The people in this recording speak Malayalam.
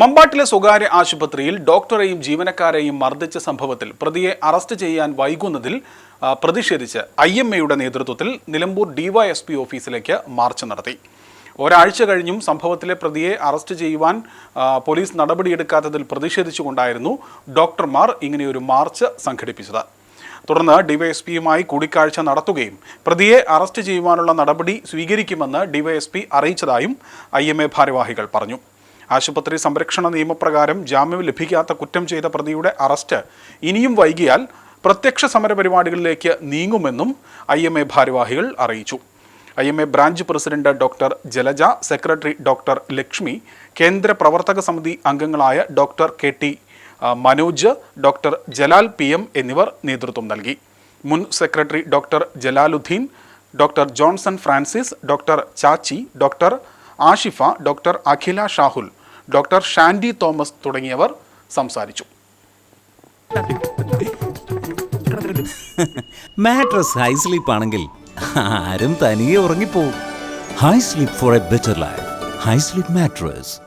മമ്പാട്ടിലെ സ്വകാര്യ ആശുപത്രിയിൽ ഡോക്ടറെയും ജീവനക്കാരെയും മർദ്ദിച്ച സംഭവത്തിൽ പ്രതിയെ അറസ്റ്റ് ചെയ്യാൻ വൈകുന്നതിൽ പ്രതിഷേധിച്ച് ഐ എം എയുടെ നേതൃത്വത്തിൽ നിലമ്പൂർ ഡിവൈഎസ്പി ഓഫീസിലേക്ക് മാർച്ച് നടത്തി. ഒരാഴ്ച കഴിഞ്ഞും സംഭവത്തിലെ പ്രതിയെ അറസ്റ്റ് ചെയ്യുവാൻ പോലീസ് നടപടിയെടുക്കാത്തതിൽ പ്രതിഷേധിച്ചുകൊണ്ടായിരുന്നു ഡോക്ടർമാർ ഇങ്ങനെയൊരു മാർച്ച് സംഘടിപ്പിച്ചത്. തുടർന്ന് ഡിവൈഎസ്പിയുമായി കൂടിക്കാഴ്ച നടത്തുകയും പ്രതിയെ അറസ്റ്റ് ചെയ്യുവാനുള്ള നടപടി സ്വീകരിക്കുമെന്ന് ഡിവൈഎസ്പി അറിയിച്ചതായും ഐ എ ഭാരവാഹികൾ പറഞ്ഞു. ആശുപത്രി സംരക്ഷണ നിയമപ്രകാരം ജാമ്യം ലഭിക്കാത്ത കുറ്റം ചെയ്ത പ്രതിയുടെ അറസ്റ്റ് ഇനിയും വൈകിയാൽ പ്രത്യക്ഷ സമരപരിപാടികളിലേക്ക് നീങ്ങുമെന്നും ഐ എം എ ഭാരവാഹികൾ അറിയിച്ചു. I M A branch president doctor Jalaja secretary doctor Lakshmi കേന്ദ്ര പ്രവർത്തക സമിതി അംഗങ്ങളായ doctor K T Manoj doctor Jalal P M എന്നിവർ നേതൃത്വം നൽകി. മുൻ secretary doctor Jalaluddin doctor Johnson Francis doctor Chachi doctor Ashifa doctor Akhila Shahul doctor Shandy Thomas തുടങ്ങിയവർ സംസാരിച്ചു. മാട്രസ് ഹൈ സ്ലീപ്പ് ആണെങ്കിൽ ആരും തനിയെ ഉറങ്ങിപ്പോവും. High Sleep for a better life. High Sleep mattress.